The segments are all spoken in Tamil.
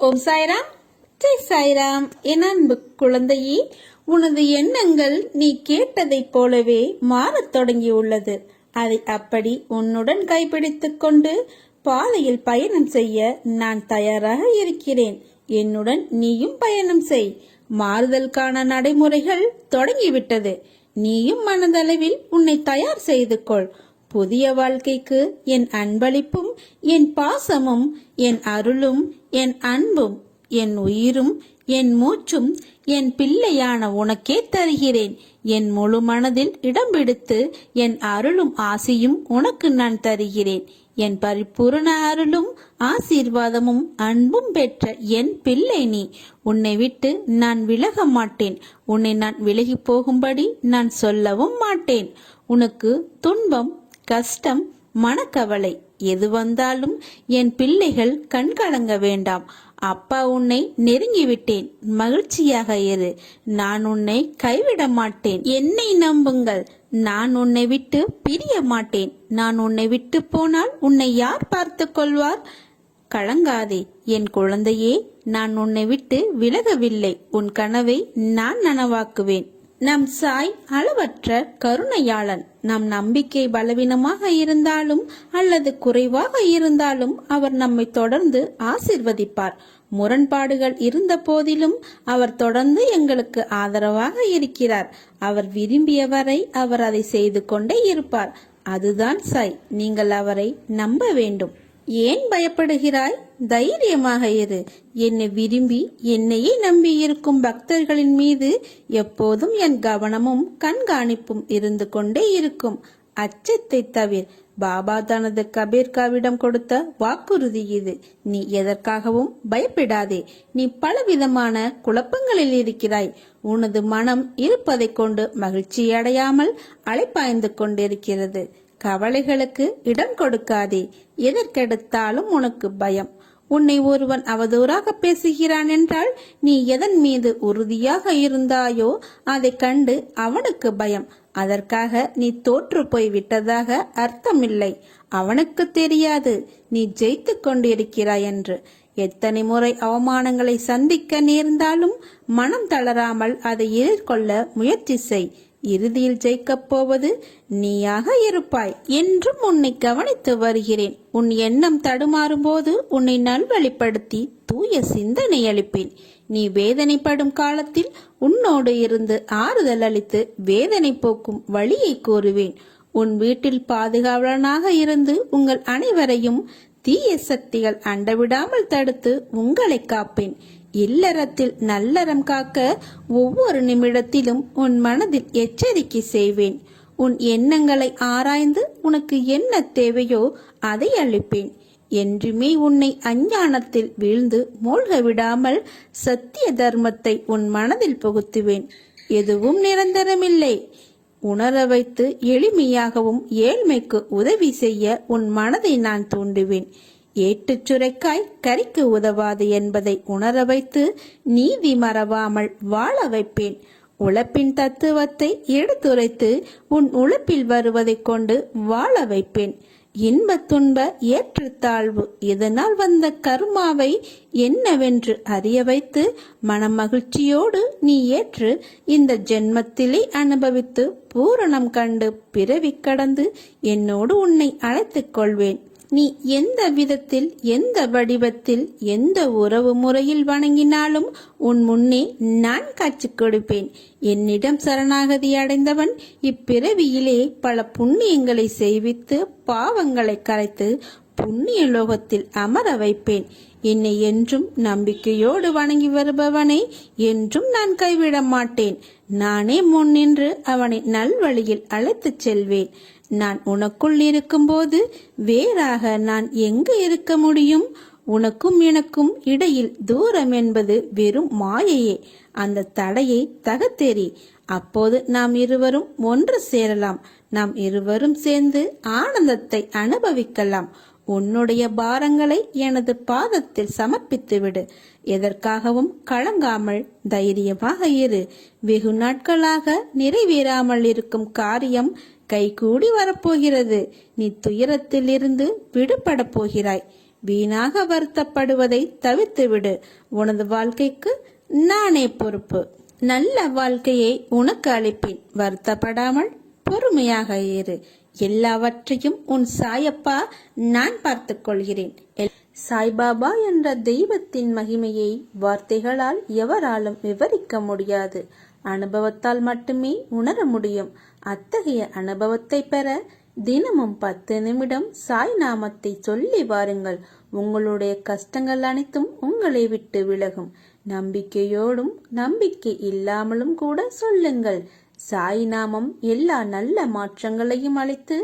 ஓம் சாய்ராம். ஜெய் சாய்ராம். என் அன்பு குழந்தையே உனது எண்ணங்கள் நீ கேட்டதைப் போலவே மாறத் தொடங்கியுள்ளது. அதை அப்படி உன்னுடன் கைப்பிடித்து கொண்டு பாதையில் பயணம் செய்ய நான் தயாராக இருக்கிறேன். என்னுடன் நீயும் பயணம் செய். மாறுதலுக்கான நடைமுறைகள் தொடங்கிவிட்டது. நீயும் மனதளவில் உன்னை தயார் செய்து கொள். புதிய வாழ்க்கைக்கு என் அன்பளிப்பும் என் பாசமும் என் அருளும் என் அன்பும் என் உயிரும் என் மூச்சும் என் பிள்ளையான உனக்கே தருகிறேன். என் முழு மனதில் இடம் பிடித்து என் அருளும் ஆசையும் உனக்கு நான் தருகிறேன். என் பரிபூரண அருளும் ஆசீர்வாதமும் அன்பும் பெற்ற என் பிள்ளை நீ. உன்னை விட்டு நான் விலக மாட்டேன். உன்னை நான் விலகி போகும்படி நான் சொல்லவும் மாட்டேன். உனக்கு துன்பம் கஷ்டம் மனக்கவலை. எது வந்தாலும் என் பிள்ளைகள் கண்கலங்க வேண்டாம். அப்பா உன்னை நெருங்கிவிட்டேன். மகிழ்ச்சியாக இரு. நான் உன்னை கைவிட மாட்டேன். என்னை நம்புங்கள். நான் உன்னை விட்டு பிரிய மாட்டேன். நான் உன்னை விட்டு போனால் உன்னை யார் பார்த்து கொள்வார்? கலங்காதே. என் குழந்தையே நான் உன்னை விட்டு விலகவில்லை. உன் கனவை நான் நனவாக்குவேன். நம் சாய் அளவற்ற கருணையாளன். நம் நம்பிக்கை பலவீனமாக இருந்தாலும் அல்லது குறைவாக இருந்தாலும் அவர் நம்மை தொடர்ந்து ஆசிர்வதிப்பார். முரண்பாடுகள் இருந்த போதிலும் அவர் தொடர்ந்து எங்களுக்கு ஆதரவாக இருக்கிறார். அவர் விரும்பியவரை அவர் அதை செய்து கொண்டே இருப்பார். அதுதான் சாய். நீங்கள் அவரை நம்ப வேண்டும். ஏன் பயப்படுகிறாய்? தைரியமாக இரு. என்னை விரும்பி என்னையே நம்பி இருக்கும் பக்தர்களின் மீது எப்போதும் என் கவனமும் கண்காணிப்பும் இருந்து கொண்டே இருக்கும். அச்சத்தை தவிர. பாபா தனது கபீர்காவிடம் கொடுத்த வாக்குறுதி இது. நீ எதற்காகவும் பயப்படாதே. நீ பலவிதமான குழப்பங்களில் இருக்கிறாய். உனது மனம் இருப்பதைக் கொண்டு மகிழ்ச்சி அடையாமல் அலைப்பாய்ந்து கொண்டிருக்கிறது. கவலைகளுக்கு இடம் கொடுக்காதே. எதற்கெடுத்தாலும் உனக்கு பயம். உன்னை ஒருவன் அவதூறாக பேசுகிறான் என்றால் நீ எதன் மீது உறுதியாக இருந்தாயோ அதை கண்டு அவனுக்கு பயம். அதற்காக நீ தோற்று போய் விட்டதாக அர்த்தமில்லை. அவனுக்கு தெரியாது. நீ ஜெயித்து கொண்டிருக்கிறாய் என்று. எத்தனை முறை அவமானங்களை சந்திக்க நேர்ந்தாலும் மனம் தளராமல் அதை எதிர்கொள்ள முயற்சி செய். இறுதியில் ஜெயிக்கப் போவது நீயாக இருப்பாய் என்றும் உன்னை கவனித்து வருகிறேன். உன் எண்ணம் தடுமாறும் போது உன்னை நல்வழிப்படுத்தி தூய சிந்தனை அளிப்பேன். நீ வேதனைப்படும் காலத்தில் உன்னோடு இருந்து ஆறுதல் அளித்து வேதனை போக்கும் வழியை கூறுவேன். உன் வீட்டில் பாதுகாவலனாக இருந்து உங்கள் அனைவரையும் தீய சக்திகள் அண்டவிடாமல் தடுத்து உங்களை காப்பேன். இல்லறத்தில் நல்லறம் காக்க ஒவ்வொரு நிமிடத்திலும் உன் மனதில் எச்சரிக்கை செய்வேன். உன் எண்ணங்களை ஆராய்ந்து உனக்கு என்ன தேவையோ அதை அளிப்பேன். என்றுமே உன்னை அஞ்ஞானத்தில் வீழ்ந்து மூழ்க விடாமல் சத்திய தர்மத்தை உன் மனதில் புகுத்துவேன். எதுவும் நிரந்தரமில்லை. உணர வைத்து எளிமையாகவும் ஏழ்மைக்கு உதவி செய்ய உன் மனதை நான் தூண்டுவேன். ஏட்டுச் சுரைக்காய் கறிக்கு உதவாது என்பதை உணர வைத்து நீதி மறவாமல் வாழ வைப்பேன். உழைப்பின் தத்துவத்தை எடுத்துரைத்து உன் உழைப்பில் வருவதைக் கொண்டு வாழ வைப்பேன். இன்ப துன்ப ஏற்றுத்தாழ்வு இதனால் வந்த கர்மாவை என்னவென்று அறிய வைத்து மனமகிழ்ச்சியோடு நீ ஏற்று இந்த ஜென்மத்திலே அனுபவித்து பூரணம் கண்டு பிறவி கடந்து என்னோடு உன்னை அழைத்துக் கொள்வேன். நீ எந்த விதத்தில் எந்த வடிவத்தில் எந்த உறவு முறையில் வணங்கினாலும் உன் முன்னே நான் காட்சி கொடுப்பேன். என்னிடம் சரணாகதி அடைந்தவன் இப்பிறவியிலே பல புண்ணியங்களை செய்வித்து பாவங்களை கரைத்து புண்ணிய லோகத்தில் அமர வைப்பேன். என்னை என்றும் நம்பிக்கையோடு வணங்கி வருபவனை என்றும் நான் கைவிட மாட்டேன் நானே முன்னின்று அவனை நல்வழியில் அழைத்துச் செல்வேன். நான் உனக்குள் இருக்கும்போது வேறாக நான் எங்கு இருக்க முடியும்? உனக்கும் எனக்கும் இடையில் தூரம் என்பது வெறும் மாயையே. அந்த தடையை தகத்தெறி அப்போது நாம் இருவரும் ஒன்று சேரலாம். நாம் இருவரும் சேர்ந்து ஆனந்தத்தை அனுபவிக்கலாம். உன்னுடைய பாரங்களை எனது பாதத்தில் சமர்ப்பித்து விடு எதற்காகவும் கலங்காமல் தைரியமாக இரு. வெகு நாட்களாக நிறைவேறாமல் இருக்கும் காரியம் கைகூடி வரப்போகிறது. நீ துயரத்திலிருந்து விடுபட போகிறாய் வீணாக வருத்தப்படுவதை தவிர்த்துவிடு. உனது வாழ்க்கைக்கு நானே பொறுப்பு. நல்ல வாழ்க்கையை உனக்கு அளிப்பேன். வருத்தப்படாமல் பொறுமையாக ஏறு எல்லாவற்றையும் உன் சாயப்பா நான் பார்த்துக் கொள்கிறேன். எல்- சாய்பாபா என்ற தெய்வத்தின் மகிமையை வார்த்தைகளால் எவராலும் விவரிக்க முடியாது. அனுபவத்தால் மட்டுமே உணர முடியும். அத்தகைய அனுபவத்தை பெற தினமும் பத்து நிமிடம் சாய் நாமத்தை சொல்லி வாருங்கள். உங்களுடைய கஷ்டங்கள் அனைத்தும் உங்களை விட்டு விலகும். நம்பிக்கையோடும் நம்பிக்கை இல்லாமலும் கூட சொல்லுங்கள். சாய் நாமம் எல்லா நல்ல மாற்றங்களையும் அளித்து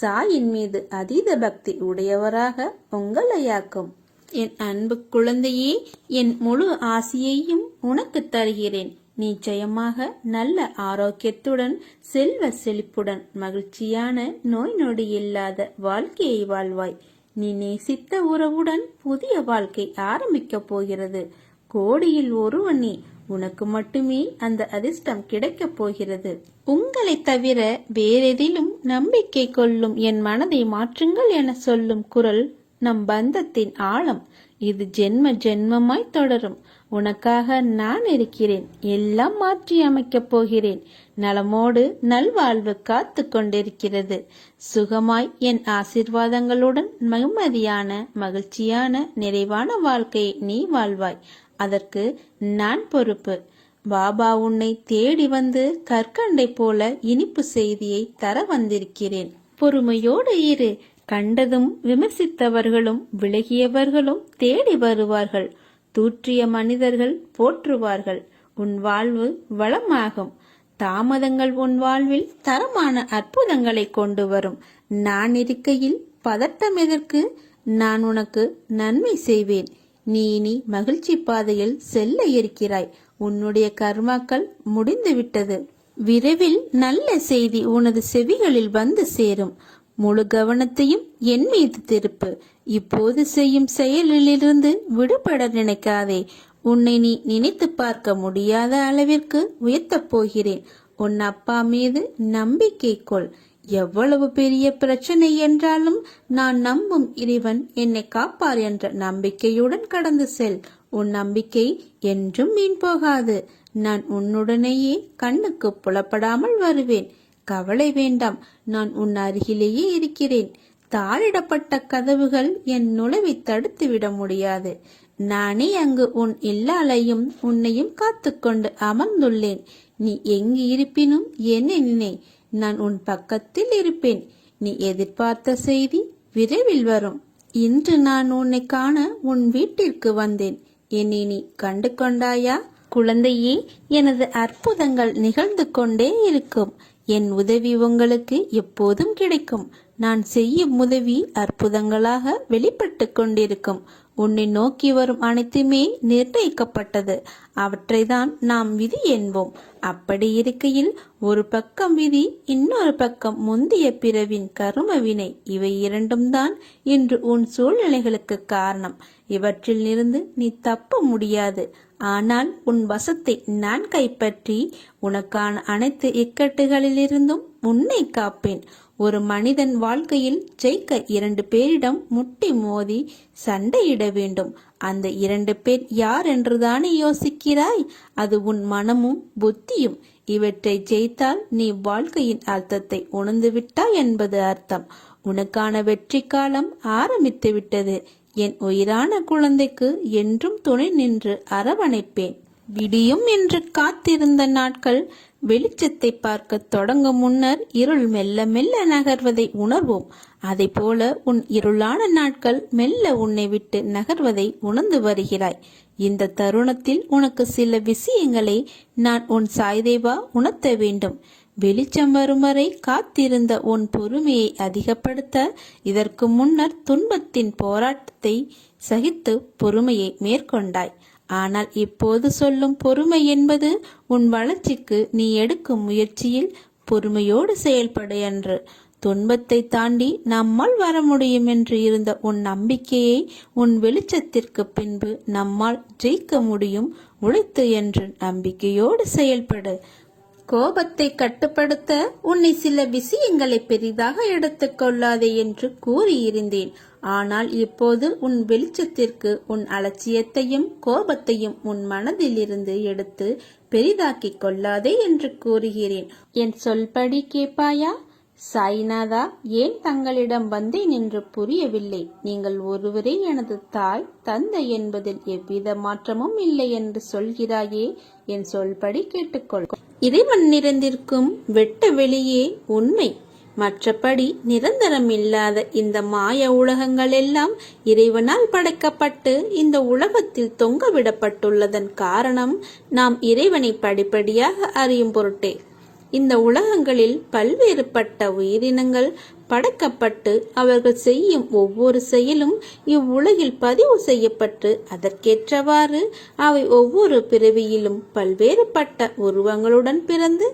சாயின் மீது அதீத பக்தி உடையவராக உங்களையாக்கும் என் அன்பு குழந்தையே என் முழு ஆசியையும் உனக்கு தருகிறேன். நிச்சயமாக நல்ல ஆரோக்கியத்துடன் செல்வ செழிப்புடன் மகிழ்ச்சியான நோய் நொடி இல்லாத வாழ்க்கையை வாழ்வாய். நீ நேசித்த உறவுடன் புதிய வாழ்க்கை ஆரம்பிக்கப் போகிறது. கோடியில் ஒருவன் நீ உனக்கு மட்டுமே அந்த அதிர்ஷ்டம் கிடைக்கப் போகிறது. உங்களை தவிர வேறெதிலும் நம்பிக்கை கொள்ளும் என் மனதை மாற்றுங்கள் என சொல்லும் குரல் நம் பந்தத்தின் ஆழம். இது ஜென்ம ஜென்மமாய் தொடரும். உனக்காக நான் இருக்கிறேன். எல்லாம் மாற்றி அமைக்கப் போகிறேன். நலமோடு நல்வாழ்வு காத்து கொண்டிருக்கிறது. சுகமாய் என் ஆசிர்வாதங்களுடன் மகிமதியான மகிழ்ச்சியான நிறைவான வாழ்க்கையை நீ வாழ்வாய். அதற்கு நான் பொறுப்பு. பாபா உன்னை தேடி வந்து கற்கண்டை போல இனிப்பு செய்தியை தர வந்திருக்கிறேன். பொறுமையோடு இரு. கண்டதும் விமர்சித்தவர்களும் விலகியவர்களும் தேடி வருவார்கள். தூற்றிய மனிதர்கள் போற்றுவார்கள். உன் வாழ்வு வளமாகும். தாமதங்கள் உன் வாழ்வில் தரமான அற்புதங்களை கொண்டு வரும். நான் இருக்கையில் பதட்டம் எதற்கு? நான் உனக்கு நன்மை செய்வேன். நீ இனி மகிழ்ச்சி பாதையில் செல்ல இருக்கிறாய். உன்னுடைய கர்மாக்கள் முடிந்துவிட்டது. விரைவில் நல்ல செய்தி உனது செவிகளில் வந்து சேரும். முழு கவனத்தையும் என் மீது திருப்பு. இப்போது செய்யும் செயலிலிருந்து விடுபட நினைக்காதே. உன்னை நீ நினைத்து பார்க்க முடியாத அளவிற்கு உயர்த்தப் போகிறேன். உன் அப்பா மீது நம்பிக்கை கொள். எவ்வளவு பெரிய பிரச்சனை என்றாலும் நான் நம்பும் இறைவன் என்னை காப்பார் என்ற நம்பிக்கையுடன் கடந்து செல். உன் நம்பிக்கை என்றும் மீன் போகாது. நான் உன்னுடனேயே கண்ணுக்கு புலப்படாமல் வருவேன். கவலை வேண்டாம் நான் உன் அருகிலேயே இருக்கிறேன். தாளிடப்பட்ட கதவுகள் என் நுழைவை தடுத்துவிட முடியாது. நானே அங்கு உன் இல்லாலையும் உன்னையும் காத்துக்கொண்டு அமர்ந்துள்ளேன். நீ எங்கு இருப்பினும் என்ன நினை நான் உன் பக்கத்தில் இருப்பேன். நீ எதிர்பார்த்த செய்தி விரைவில் வரும். இன்று நான் உன்னை காண உன் வீட்டிற்கு வந்தேன். என்னை நீ கண்டு கொண்டாயா? குழந்தையே எனது அற்புதங்கள் நிகழ்ந்து கொண்டே இருக்கும். என் உதவி உங்களுக்கு எப்போதும் கிடைக்கும். நான் செய்யும் உதவி அற்புதங்களாக வெளிப்பட்டு கொண்டிருக்கும். உன்னை நோக்கி வரும் அனைத்துமே நிர்ணயிக்கப்பட்டது. அவற்றைதான் நாம் விதி என்போம். அப்படி இருக்கையில் ஒரு பக்கம் விதி இன்னொரு பக்கம் முந்திய பிறவின் கரும வினை. இவை இரண்டும் தான் இன்று உன் சூழ்நிலைகளுக்கு காரணம். இவற்றில் இருந்து நீ தப்ப முடியாது. ஆனால் உன் வசத்தை நான் கைப்பற்றி உனக்கான அனைத்து இக்கட்டுகளிலிருந்தும் உன்னை காப்பேன். ஒரு மனிதன் வாழ்க்கையில் ஜெயிக்க இரண்டு பேரிடம் முட்டி மோதி சண்டையிட வேண்டும். அந்த இரண்டு பேர் யார் என்றுதானே யோசிக்கிறாய்? அது உன் மனமும் புத்தியும். இவற்றை ஜெயித்தால் நீ வாழ்க்கையின் அர்த்தத்தை உணர்ந்துவிட்டாய் என்பது அர்த்தம். உனக்கான வெற்றி காலம் ஆரம்பித்து விட்டது என் உயிரான குழந்தைக்கு என்றும் துணை நின்று அரவணைப்பேன். விடியும் என்று காத்திருந்த நாட்கள் வெளிச்சத்தை பார்க்க தொடங்கும் முன்னர் இருள் மெல்ல மெல்ல நகர்வதை உணர்வோம். அதை போல உன் இருளான நாட்கள் மெல்ல உன்னை விட்டு நகர்வதை உணர்ந்து வருகிறாய். இந்த தருணத்தில் உனக்கு சில விஷயங்களை நான் உன் சாய்தேவா உணர்த்த வேண்டும். வெளிச்சம் வரும் வரை காத்திருந்த உன் பொறுமையை அதிகப்படுத்த இதற்கு முன்னர் துன்பத்தின் போராட்டத்தை சகித்து பொறுமையை மேற்கொண்டாய். ஆனால் இப்போது சொல்லும் பொறுமை என்பது உன் வளர்ச்சிக்கு நீ எடுக்கும் முயற்சியில் பொறுமையோடு செயல்படு என்று. துன்பத்தை தாண்டி நம்மால் வர முடியும் என்று இருந்த உன் நம்பிக்கையை உன் வெளிச்சத்திற்கு பின்பு நம்மால் ஜெயிக்க முடியும். உழைத்து என்று நம்பிக்கையோடு செயல்படு. கோபத்தை கட்டுப்படுத்த உன்னை சில விஷயங்களை பெரிதாக எடுத்துக்கொள்ளாதே என்று கூறியிருந்தேன். ஆனால் இப்போது உன் வெளிச்சத்திற்கு உன் அலட்சியத்தையும் கோபத்தையும் உன் மனதிலிருந்து எடுத்து பெரிதாக்கிக் கொள்ளாதே என்று கூறுகிறேன். என் சொல்படி கேட்பாயா? சாய்நாதா ஏன் தங்களிடம் வந்தேன் என்று புரியவில்லை? நீங்கள் ஒருவரே எனது தாய் தந்தை என்பதில் எவ்வித மாற்றமும் இல்லை என்று சொல்கிறாயே என் சொல்படி கேட்டுக்கொள். இறைவன் நிறைந்திருக்கும் வெட்ட வெளியே உண்மை. மற்றபடி நிரந்தரம் இல்லாத இந்த மாய உலகங்கள் எல்லாம் இறைவனால் படைக்கப்பட்டு இந்த உலகத்தில் தொங்கவிடப்பட்டுள்ளதன் காரணம் நாம் இறைவனை படிப்படியாக அறியும் பொருட்டே. இந்த உலகங்களில் பல்வேறுபட்ட உயிரினங்கள் படைக்கப்பட்டு அவர்கள் செய்யும் ஒவ்வொரு செயலும் இவ்வுலகில் பதிவு செய்யப்பட்டு அதற்கேற்றவாறு அவை ஒவ்வொரு பிறவியிலும் பல்வேறுபட்ட உருவங்களுடன் பிறந்து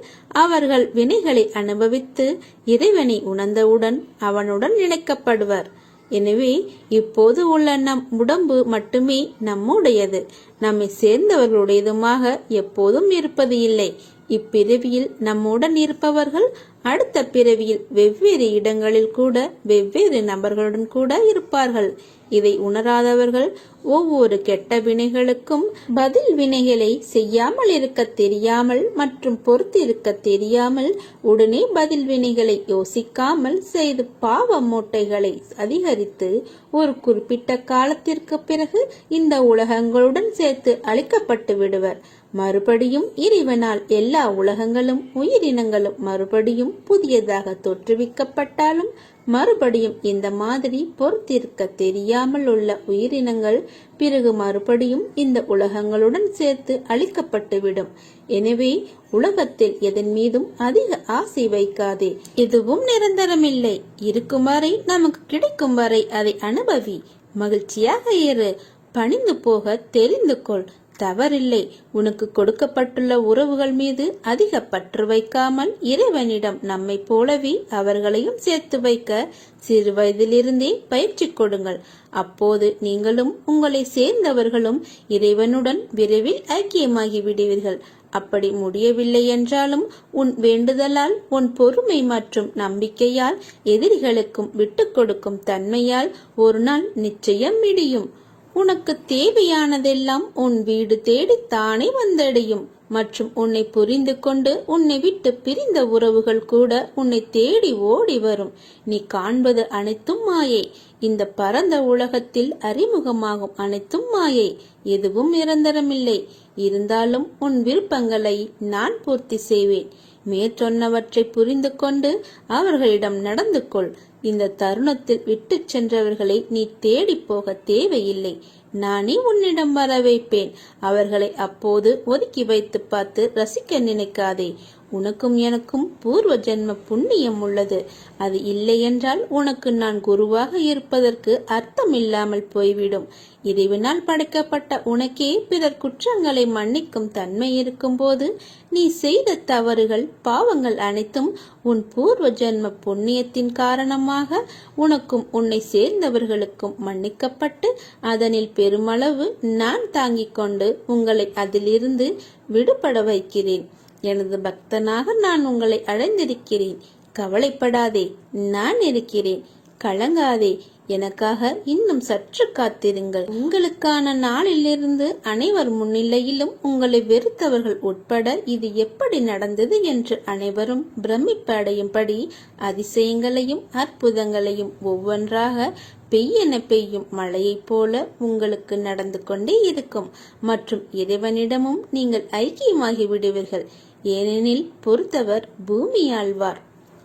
அவர்கள் வினைகளை அனுபவித்து இறைவனை உணர்ந்தவுடன் அவனுடன் இணைக்கப்படுவர். எனவே இப்போது உள்ள நம் உடம்பு மட்டுமே நம்முடையது. நம்மை சேர்ந்தவர்களுடையதுமாக எப்போதும் இருப்பது இல்லை. இப்பிறவியில் நம்முடன் இருப்பவர்கள் அடுத்த பிறவியில் வெவ்வேறு இடங்களில் கூட வெவ்வேறு நபர்களுடன் கூட இருப்பார்கள். இதை உணராதவர்கள் ஒவ்வொரு கெட்ட வினைகளுக்கும் பதில் வினைகளை செய்யாமல் இருக்க தெரியாமல் மற்றும் பொறுத்திருக்க தெரியாமல் உடனே பதில் வினைகளை யோசிக்காமல் செய்து பாவ மூட்டைகளை அதிகரித்து ஒரு குறிப்பிட்ட காலத்திற்கு பிறகு இந்த உலகங்களுடன் சேர்த்து அழிக்கப்பட்டு விடுவர். மறுபடியும் இறைவனால் எல்லா உலகங்களும் உயிரினங்களும் மறுபடியும் புதியதாக தோற்றுவிக்கப்பட்டாலும் மறுபடியும் இந்த மாதிரி பொறுத்திருக்க தெரியாமல் உள்ள உயிரினங்கள் பிறகு மறுபடியும் இந்த உலகங்களுடன் சேர்த்து அழிக்கப்பட்டுவிடும். எனவே உலகத்தில் எதன் மீதும் அதிக ஆசை வைக்காதே. எதுவும் நிரந்தரமில்லை. இருக்கும் வரை நமக்கு கிடைக்கும் வரை அதை அனுபவி மகிழ்ச்சியாக இரு. பணிந்து போக தெரிந்து கொள். தவறில்லை. உனக்கு கொடுக்கப்பட்டுள்ள உறவுகள் மீது அதிக பற்று வைக்காமல் இறைவனிடம் நம்மை போலவே அவர்களையும் சேர்த்து வைக்க சிறு வயதிலிருந்தே பயிற்சி கொடுங்கள். அப்போது நீங்களும் உங்களை சேர்ந்தவர்களும் இறைவனுடன் விரைவில் ஐக்கியமாகி விடுவீர்கள். அப்படி முடியவில்லை என்றாலும் உன் வேண்டுதலால் உன் பொறுமை மற்றும் நம்பிக்கையால் எதிரிகளுக்கும் விட்டுக் கொடுக்கும் தன்மையால் ஒரு நாள் நிச்சயம் முடியும் உனக்கு தேவையானதெல்லாம் உன் வீடு தேடி தானே வந்தடையும். மற்றும் உன்னை புரிந்து கொண்டு உன்னை விட்டு பிரிந்த உறவுகள் கூட உன்னை தேடி ஓடி வரும். நீ காண்பது அனைத்தும் மாயை. இந்த பரந்த உலகத்தில் அறிமுகமாகும் அனைத்தும் மாயை. எதுவும் நிரந்தரமில்லை. இருந்தாலும் உன் விருப்பங்களை நான் பூர்த்தி செய்வேன். மேற்சொன்னவற்றை புரிந்து கொண்டு அவர்களிடம் நடந்து கொள் இந்த தருணத்தில் விட்டு சென்றவர்களை நீ தேடி போக தேவையில்லை. நானே உன்னிடம் வர வைப்பேன் அவர்களை அப்போது ஒதுக்கி வைத்து பார்த்து ரசிக்க நினைக்காதே. உனக்கும் எனக்கும் பூர்வ ஜென்ம புண்ணியம் உள்ளது. அது இல்லையென்றால் உனக்கு நான் குருவாக இருப்பதற்கு அர்த்தம் இல்லாமல் போய்விடும். இறைவனால் படைக்கப்பட்ட உனக்கே பிறர் குற்றங்களை மன்னிக்கும் தன்மை இருக்கும்போது நீ செய்த தவறுகள் பாவங்கள் அனைத்தும் உன் பூர்வ ஜென்ம புண்ணியத்தின் காரணமாக உனக்கும் உன்னை சேர்ந்தவர்களுக்கும் மன்னிக்கப்பட்டு அதனில் பெருமளவு நான் தாங்கிக் கொண்டு உங்களை அதிலிருந்து விடுபட வைக்கிறேன். எனது பக்தனாக நான் உங்களை அடைந்திருக்கிறேன். கவலைப்படாதே நான் இருக்கிறேன். கலங்காதே எனக்காக இன்னும் சற்று காத்திருங்கள். உங்களுக்கான நாளிலிருந்து அனைவர் முன்னிலையிலும் உங்களை வெறுத்தவர்கள் உட்பட இது எப்படி நடந்தது என்று அனைவரும் பிரமிப்படையும்படி அதிசயங்களையும் அற்புதங்களையும் ஒவ்வொன்றாக பெய்யென பெய்யும் மழையைப் போல உங்களுக்கு நடந்து கொண்டே இருக்கும். மற்றும் இறைவனிடமும் நீங்கள் ஐக்கியமாகி விடுவீர்கள். ஏனெனில் பொறுத்தவர் பூமியாழ்வார்.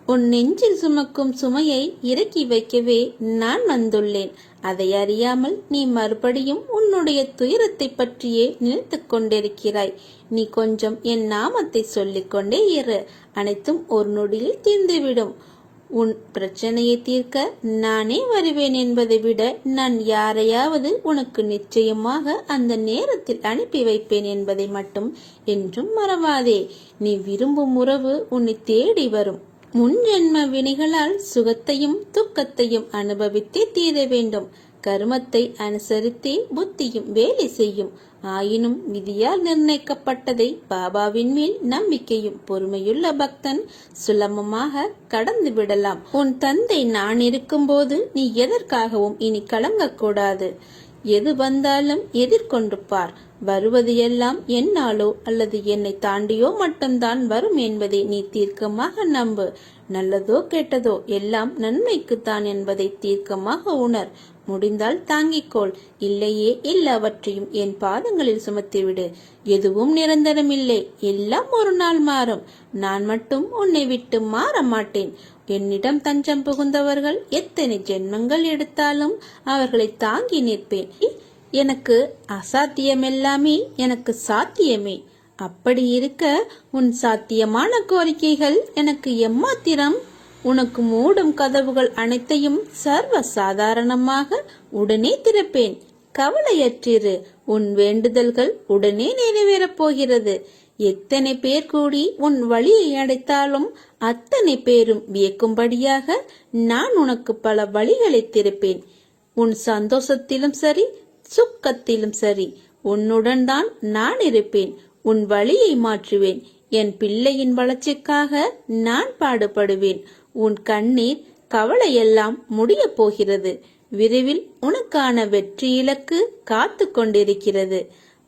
உன் நெஞ்சில் சுமக்கும் சுமையை இறக்கி வைக்கவே நான் வந்துள்ளேன். அதை அறியாமல் நீ மறுபடியும் உன்னுடைய துயரத்தை பற்றியே நினைத்து கொண்டிருக்கிறாய். நீ கொஞ்சம் என் நாமத்தை சொல்லிக்கொண்டே இரு. அனைத்தும் ஒரு நொடியில் தீர்ந்துவிடும். உன் பிரச்சனையை தீர்க்க நானே வருவேன் என்பதை விட நான் யாரையாவது உனக்கு நிச்சயமாக அந்த நேரத்தில் அனுப்பி வைப்பேன் என்பதை மட்டும் என்றும் மறவாதே. நீ விரும்பும் உறவு உன்னை தேடி வரும். முன் ஜென்ம வினைகளால் சுகத்தையும் துக்கத்தையும் அனுபவித்தே தீர வேண்டும். கருமத்தை அனுசரித்தே புத்தியும் வேலை செய்யும். ஆயினும் விதியால் நிர்ணயிக்கப்பட்டதை பாபாவின் மேல் நம்பிக்கையும் பொறுமையுள்ள பக்தன் சுலபமாக கடந்து விடலாம். உன் தந்தை நான் இருக்கும்போது நீ எதற்காகவும் இனி கலங்கக்கூடாது. எது வந்தாலும் எதிர்கொண்டு பார். வருவது எல்லாம் என்னாலோ அல்லது என்னை தாண்டியோ மட்டும்தான் வரும் என்பதை நீ தீர்க்கமாக நம்பு. நல்லதோ கெட்டதோ எல்லாம் நன்மைக்குத்தான் என்பதை தீர்க்கமாக உணர். முடிந்தால் தாங்கிக்கொள். இல்லையே எல்லாவற்றையும் என் பாதங்களில் சுமத்திவிடு. எதுவும் நிரந்தரமில்லை எல்லாம் ஒரு நாள் மாறும். நான் மட்டும் உன்னை விட்டு மாற மாட்டேன் என்னிடம் தஞ்சம் புகுந்தவர்கள் எத்தனை ஜென்மங்கள் எடுத்தாலும் அவர்களை தாங்கி நிற்பேன். எனக்கு அசாத்தியமெல்லாமே எனக்கு சாத்தியமே. அப்படி இருக்க உன் சாத்தியமான கோரிக்கைகள் எனக்கு எம்மாத்திரம்? உனக்கு மூடும் கதவுகள் அனைத்தையும் சர்வ சாதாரணமாக உடனே திறப்பேன். கவலையற்றிரு. உன் வேண்டுதல்கள் உடனே நிறைவேறப் போகிறது. எத்தனை பேர் கூடி உன் வழியை அடைத்தாலும் அத்தனை பேரும் வியக்கும்படியாக நான் உனக்கு பல வழிகளை திறப்பேன். உன் சந்தோஷத்திலும் சரி சுக்கத்திலும் சரி உன்னுடன் தான் நான் இருப்பேன். உன் வழியை மாற்றுவேன். என் பிள்ளையின் வளர்ச்சிக்காக நான் பாடுபடுவேன். உன் கண்ணீர் கவலையெல்லாம் முடியப் போகிறது. விரைவில் உனக்கான வெற்றி இலக்கு காத்து கொண்டிருக்கிறது.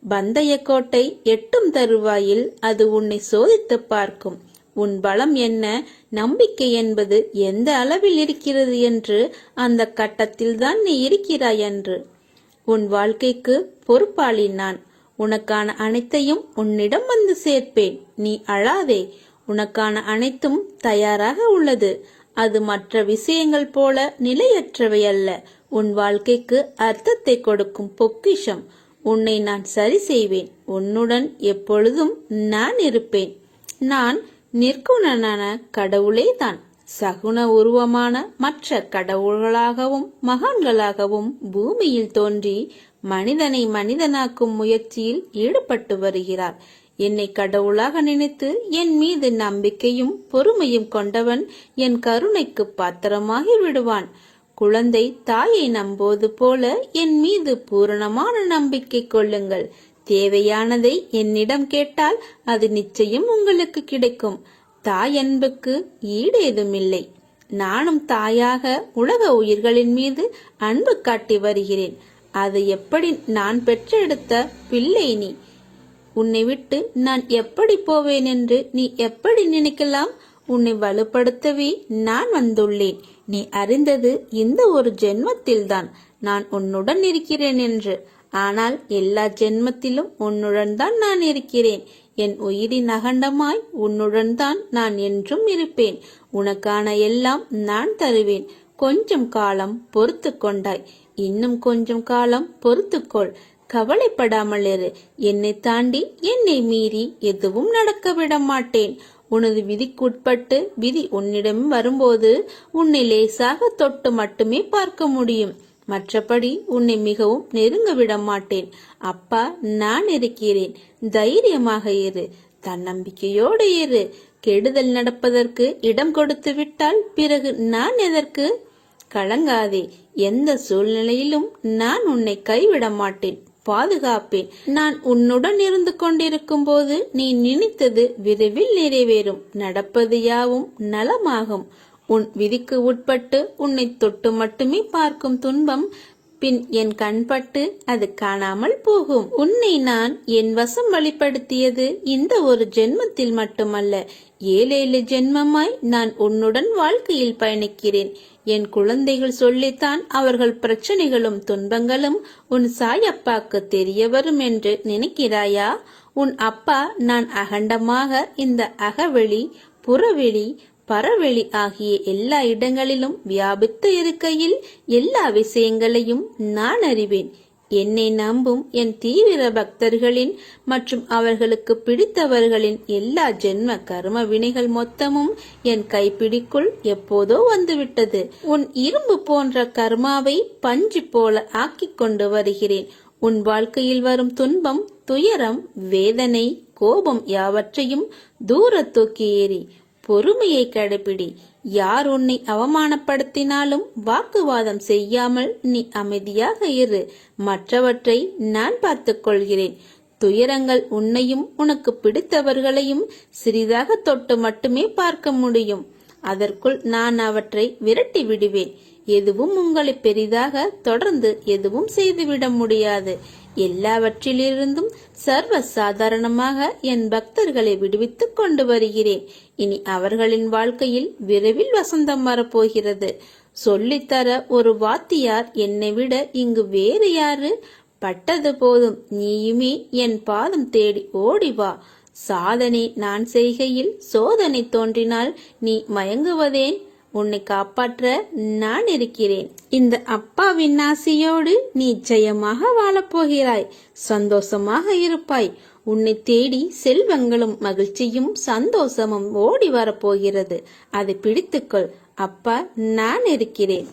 பந்தயக்கோட்டை எட்டும் தருவாயில் அது உன்னை சோதித்து பார்க்கும். உன் பலம் என்ன? நம்பிக்கை என்பது எந்த அளவில் இருக்கிறது என்று அந்த கட்டத்தில்தான் நீ இருக்கிறாய் என்று உன் வாழ்க்கைக்கு பொறுப்பாளி நான். உனக்கான அனைத்தையும் உன்னிடம் வந்து சேர்ப்பேன். நீ அழாதே. உனக்கான அனைத்தும் தயாராக உள்ளது. அது மற்ற விஷயங்கள் போல நிலையற்றவை அல்ல. உன் வாழ்க்கைக்கு அர்த்தத்தை கொடுக்கும் பொக்கிஷம். உன்னை நான் சரி செய்வேன். உன்னுடன் எப்பொழுதும் நான் இருப்பேன். நான் நிற்குணனான கடவுளே தான் சகுன உருவமான மற்ற கடவுள்களாகவும் மகான்களாகவும் பூமியில் தோன்றி மனிதனை மனிதனாக்கும் முயற்சியில் ஈடுபட்டு வருகிறார். என்னை கடவுளாக நினைத்து என் மீது நம்பிக்கையும் பொறுமையும் கொண்டவன் என் கருணைக்கு பாத்திரமாகி விடுவான். குழந்தை தாயை நம்போது போல என் மீது பூரணமான நம்பிக்கை கொள்ளுங்கள். தேவையானதை என்னிடம் கேட்டால் அது நிச்சயம் உங்களுக்கு கிடைக்கும். தாய் அன்புக்கு ஈடேதுமில்லை. நானும் தாயாக உலக உயிர்களின் மீது அன்பு காட்டி வருகிறேன். அது எப்படி நான் பெற்றெடுத்த பிள்ளை நீ? உன்னை விட்டு நான் எப்படி போவேன் என்று நீ எப்படி நினைக்கலாம்? உன்னை வலுப்படுத்தவே நான் வந்துள்ளேன். நீ அறிந்தது இந்த ஒரு ஜென்மத்தில்தான். நான் உன்னுடன் இருக்கிறேன் என்று. ஆனால் எல்லா ஜென்மத்திலும் உன்னுடன் தான் நான் இருக்கிறேன். என் உயிரின் அகண்டமாய் உன்னுடன் தான் நான் என்றும் இருப்பேன். உனக்கான எல்லாம் நான் தருவேன். கொஞ்சம் காலம் பொறுத்து கொண்டாய். இன்னும் கொஞ்சம் காலம் பொறுத்துக்கொள் கவலைப்படாமல் இரு. என்னை தாண்டி என்னை மீறி எதுவும் நடக்க விட மாட்டேன். உனது விதிக்குட்பட்டு விதி உன்னிடம் வரும்போது உன்னை லேசாக தொட்டு மட்டுமே பார்க்க முடியும். மற்றபடி உன்னை மிகவும் நெருங்க விட மாட்டேன். அப்பா நான் இருக்கிறேன். தைரியமாக இரு. தன்னம்பிக்கையோடு இரு. கெடுதல் நடப்பதற்கு இடம் கொடுத்து விட்டால் பிறகு நான் எதற்கு? கலங்காதே. எந்த சூழ்நிலையிலும் நான் உன்னை கைவிட மாட்டேன். பாதுகாப்பேன். நான் உன்னுடன் இருந்து கொண்டிருக்கும் போது நீ நினைத்தது விரைவில் நிறைவேறும். நடப்பது யாவும் நலமாகும். உன் விதிக்கு உட்பட்டு உன்னை தொட்டு மட்டுமே பார்க்கும் துன்பம் பின் என் கண்பட்டு அது காணாமல் போகும். உன்னை நான் என் வசம் வழிப்படுத்தியது இந்த ஒரு ஜென்மத்தில் மட்டுமல்ல ஏழேழு ஜென்மமாய் நான் உன்னுடன் வாழ்க்கையில் பயணிக்கிறேன். என் குழந்தைகள் சொல்லித்தான் அவர்கள் பிரச்சனைகளும் துன்பங்களும் உன் சாயப்பாக்கு தெரிய வரும் என்று நினைக்கிறாயா? உன் அப்பா நான் அகண்டமாக இந்த அகவெளி புறவெளி பரவெளி ஆகிய எல்லா இடங்களிலும் வியாபித்து இருக்கையில் எல்லா விஷயங்களையும் நான் அறிவேன். என்னை நம்பும் என் தீவிர பக்தர்களின் மற்றும் அவர்களுக்கு பிடித்தவர்களின் எல்லா ஜென்ம கர்ம வினைகள் மொத்தமும் என் கைப்பிடிக்குள் எப்போதோ வந்துவிட்டது. உன் இரும்பு போன்ற கர்மாவை பஞ்சு போல ஆக்கிக் கொண்டு வருகிறேன். உன் வாழ்க்கையில் வரும் துன்பம் துயரம் வேதனை கோபம் யாவற்றையும் தூர தூக்கி ஏறி பொறுமையை கடைபிடி. யார் உன்னை அவமானப்படுத்தினாலும் வாக்குவாதம் செய்யாமல் நீ அமைதியாக இரு. மற்றவற்றை நான் பார்த்துக் கொள்கிறேன் துயரங்கள் உன்னையும் உனக்கு பிடித்தவர்களையும் சிறிதாக தொட்டு மட்டுமே பார்க்க முடியும். அதற்குள் நான் அவற்றை விரட்டி விடுவேன். எதுவும் உங்களை பெரிதாக தொடர்ந்து எதுவும் செய்துவிட முடியாது. எல்லாவற்றிலிருந்தும் சர்வ சாதாரணமாக என் பக்தர்களை விடுவித்துக் கொண்டு வருகிறேன். இனி அவர்களின் வாழ்க்கையில் விரைவில் வசந்தம் வரப்போகிறது. சொல்லித்தர ஒரு வாத்தியார் என்னை விட இங்கு வேறு யாரு? பட்டது போதும் நீயுமே என் பாதம் தேடி ஓடி வா. சாதனை நான் செய்கையில் சோதனை தோன்றினால் நீ மயங்குவதேன்? உன்னை காப்பாற்ற நான் இருக்கிறேன். இந்த அப்பாவின் ஆசையோடு நீ ஜெயமாக வாழப்போகிறாய். சந்தோஷமாக இருப்பாய். உன்னை தேடி செல்வங்களும் மகிழ்ச்சியும் சந்தோஷமும் ஓடி வரப்போகிறது. அதை பிடித்துக்கொள். அப்பா நான் இருக்கிறேன்.